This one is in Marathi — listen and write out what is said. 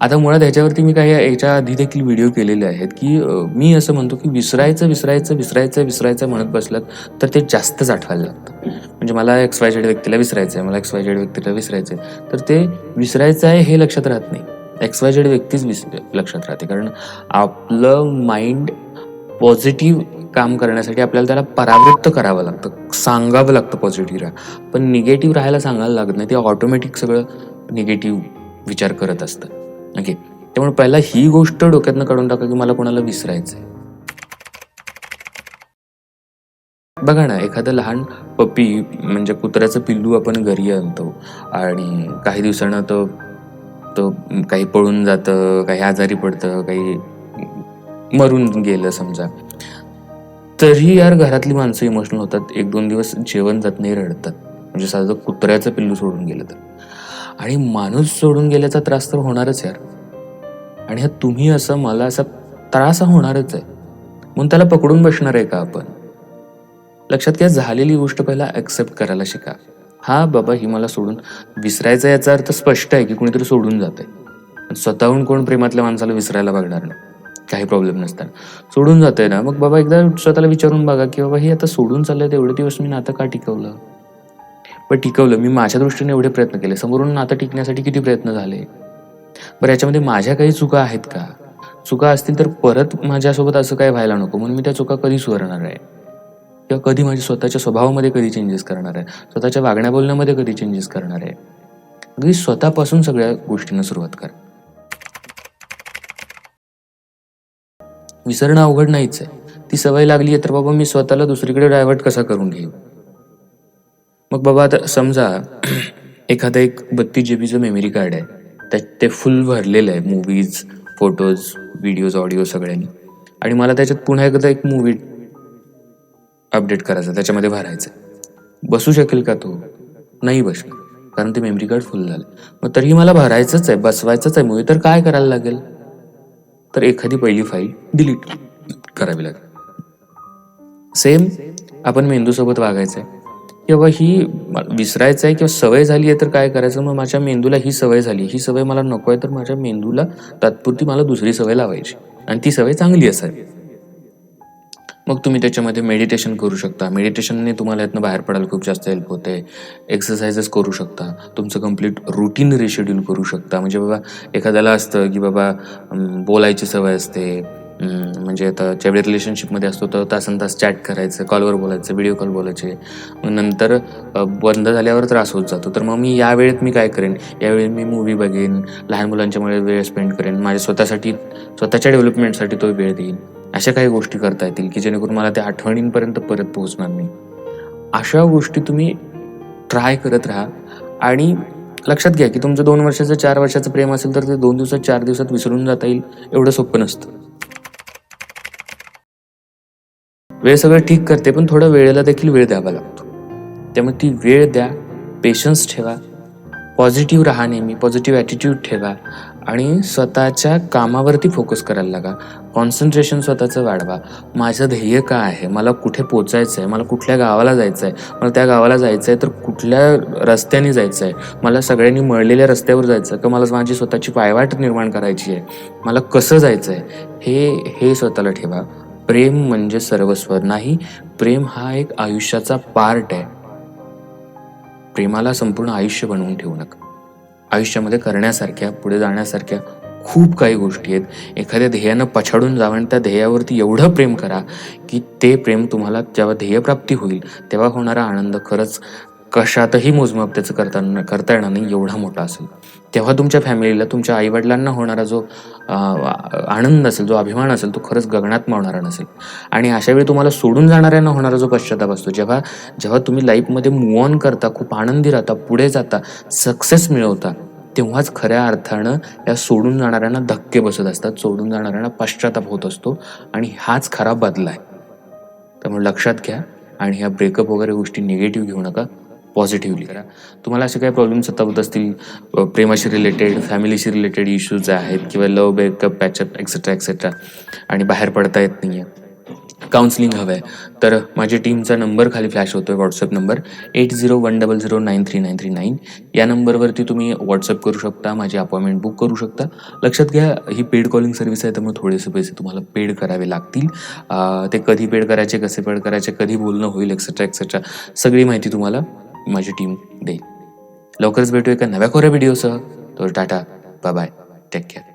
आता मुळात याच्यावरती मी काही याच्या आधी देखील व्हिडिओ केलेले आहेत की मी असं म्हणतो की विसरायचं विसरायचं विसरायचं विसरायचं म्हणत बसलात तर ते जास्तच आठवायला लागतं. म्हणजे मला एक्स वाय झेड व्यक्तीला विसरायचं आहे मला एक्स वाय झेड व्यक्तीला विसरायचं आहे तर ते विसरायचं आहे हे लक्षात राहत नाही. एक्स वाय झेड व्यक्तीच विस लक्षात राहते. कारण आपलं माइंड पॉझिटिव्ह काम करण्यासाठी आपल्याला त्याला परावृत्त करावं लागतं सांगावं लागतं पॉझिटिव्ह राहा पण निगेटिव्ह राहायला सांगायला लागत नाही ते ऑटोमॅटिक सगळं निगेटिव्ह विचार करत असतं. ओके त्यामुळे पहिला ही गोष्ट डोक्यातनं काढून टाका की मला कोणाला विसरायचं आहे बघा ना एखादं लहान पपी म्हणजे कुत्र्याचं पिल्लू आपण घरी आणतो आणि काही दिवसानं तो तो काही पळून जातं काही आजारी पडतं काही मरून गेलं समजा. तरी यार घरातली माणसं इमोशनल होतात एक दोन दिवस जेवण जात नाही रडतात. म्हणजे साधं कुत्र्याचं पिल्लू सोडून गेलं तर. आणि माणूस सोडून गेल्याचा त्रास तर होणारच यार. आणि हा तुम्ही असं मला असा त्रास हा होणारच आहे. म्हणून त्याला पकडून बसणार आहे का आपण? लक्षात घ्या झालेली गोष्ट पहिला ॲक्सेप्ट करायला शिका. हा बाबा ही मला सोडून विसरायचा याचा अर्थ स्पष्ट आहे की कुणीतरी सोडून जात आहे स्वतःहून कोण प्रेमातल्या माणसाला विसरायला बघणार नाही? काही प्रॉब्लेम नसताना. सोडून जाते ना मग बाबा एकदा स्वतःला विचारून बघा की बाबा हे आता सोडून चाललंय एवढे दिवस मी नातं का टिकवलं? पण टिकवलं. मी माझ्या दृष्टीने एवढे प्रयत्न केले. समोरून आता टिकण्यासाठी किती प्रयत्न झाले? बरं याच्यामध्ये माझ्या काही चुका आहेत का? चुका असतील तर परत माझ्यासोबत असं काय व्हायला नको. म्हणून मी त्या चुका कधी सुधारणार आहे किंवा कधी माझ्या स्वतःच्या स्वभावामध्ये कधी चेंजेस करणार आहे? स्वतःच्या वागण्या बोलण्यामध्ये कधी चेंजेस करणार आहे? अगदी स्वतःपासून सगळ्या गोष्टींना सुरुवात करा. विसरणं अवघड नाहीच आहे. ती सवय लागली आहे तर बाबा मी स्वतःला दुसरीकडे डायव्हर्ट कसा करून घेऊ? मग बाबा आता समजा एखादं एक बत्तीस जी बीचं मेमरी कार्ड आहे. त्यात ते फुल भरलेलं आहे मूवीज फोटोज व्हिडिओज ऑडिओ सगळ्यांनी. आणि मला त्याच्यात पुन्हा एकदा एक मूवी अपडेट करायचा त्याच्यामध्ये भरायचं बसू शकेल का तो? नाही बसणार कारण ते मेमरी कार्ड फुल झालं. मग तरीही मला भरायचंच आहे बसवायचंच आहे मूवी तर काय करायला लागेल? तर एखादी पहिली फाईल डिलीट करावी लागेल. सेम आपण मेंदूसोबत वागायचं आहे. किंवा ही विसरायचं आहे किंवा सवय झाली आहे तर काय करायचं? मग माझ्या मेंदूला ही सवय झाली ही सवय मला नको आहे तर माझ्या मेंदूला तात्पुरती मला दुसरी सवय लावायची. आणि ती सवय चांगली असावी. मग तुम्ही त्याच्यामध्ये मेडिटेशन करू शकता. मेडिटेशनने तुम्हाला यातनं बाहेर पडायला खूप जास्त हेल्प होते एक्सरसाइजेस करू शकता. तुमचं कंप्लीट रुटीन रिशेड्यूल करू शकता. म्हणजे बाबा एखाद्याला असतं की बाबा बोलायची सवय असते. म्हणजे आता ज्यावेळी रिलेशनशिपमध्ये असतो तर तासन तास चॅट करायचं कॉलवर बोलायचं व्हिडिओ कॉल बोलायचे. मग नंतर बंद झाल्यावर त्रास होत जातो. तर मग मी या वेळेत मी काय करेन? यावेळी मी मूवी बघेन लहान मुलांच्यामुळे वेळ स्पेंड करेन माझ्या स्वतःसाठी स्वतःच्या डेव्हलपमेंटसाठी तो वेळ देईन. अशा काही गोष्टी करता येतील की जेणेकरून मला त्या आठवणींपर्यंत परत पोहोचणार नाही. अशा गोष्टी तुम्ही ट्राय करत राहा. आणि लक्षात घ्या की तुमचं दोन वर्षाचं चार वर्षाचं प्रेम असेल तर ते दोन दिवसात चार दिवसात विसरून जाता येईल एवढं सोपं नसतं. वेळ सगळं ठीक करते पण थोडं वेळेला देखील वेळ द्यावा लागतो. त्यामुळे ती वेळ द्या पेशन्स ठेवा पॉझिटिव्ह राहा नेहमी पॉझिटिव्ह ॲटिट्यूड ठेवा आणि स्वतःच्या कामावरती फोकस करायला लागा. कॉन्सन्ट्रेशन स्वतःचं वाढवा. माझं ध्येय काय आहे? मला कुठे पोचायचं आहे मला कुठल्या गावाला जायचं आहे मला त्या गावाला जायचं आहे तर कुठल्या रस्त्याने जायचं आहे मला सगळ्यांनी मळलेल्या रस्त्यावर जायचं आहे का? मला माझी स्वतःची पायवाट निर्माण करायची आहे? मला कसं जायचं आहे हे हे स्वतःला ठेवा. प्रेम म्हणजे सर्वस्व नाही प्रेम हा एक आयुष्याचा पार्ट आहे. प्रेमाला संपूर्ण आयुष्य बनवून ठेवू नका. आयुष्यामध्ये करण्यासारख्या पुढे जाण्यासारख्या खूप काही गोष्टी आहेत. एखाद्या ध्येयानं पछाडून जावं आणि त्या ध्येयावरती एवढं प्रेम करा की ते प्रेम तुम्हाला जेव्हा ध्येयप्राप्ती होईल तेव्हा होणारा आनंद खरंच कशातही मोजमाप त्याचं करताना करता येणार नाही एवढा मोठा असेल. तेव्हा तुमच्या फॅमिलीला तुमच्या आईवडिलांना होणारा जो आनंद असेल जो अभिमान असेल तो खरंच गगनात मावणारा नसेल. आणि अशा वेळी तुम्हाला सोडून जाणाऱ्यांना होणारा जो पश्चाताप असतो जेव्हा जेव्हा तुम्ही लाईफमध्ये मूव ऑन करता खूप आनंदी राहता पुढे जाता सक्सेस मिळवता तेव्हाच खऱ्या अर्थानं या सोडून जाणाऱ्यांना धक्के बसत असतात सोडून जाणाऱ्यांना पश्चाताप होत असतो आणि हाच खरा बदला आहे. त्यामुळे लक्षात घ्या आणि ह्या ब्रेकअप वगैरे गोष्टी निगेटिव्ह घेऊ नका. पॉझिटिव्हली करा तुम्हाला असे काही प्रॉब्लेम सतावत असतील प्रेमाशी रिलेटेड फॅमिलीशी रिलेटेड इश्यूज आहेत किंवा love breakup patchup etcetera etcetera आणि बाहेर पडता येत नाही आहे काउन्सिलिंग हवं आहे तर माझ्या टीमचा नंबर खाली फ्लॅश होतो आहे WhatsApp number eight zero one double zero nine three nine three nine या नंबरवरती तुम्ही व्हॉट्सअप करू शकता माझी अपॉइंटमेंट बुक करू शकता. लक्षात घ्या ही पेड कॉलिंग सर्व्हिस आहे त्यामुळे थोडेसे पैसे तुम्हाला पेड करावे लागतील. ते कधी पेड करायचे कसे पेड करायचे कधी बोलणं होईल एक्सेट्रा एक्सेट्रा सगळी माहिती तुम्हाला माझी टीम देईल लवकरच भेटू एका नव्या खोऱ्या व्हिडिओसह तो tata bye bye take care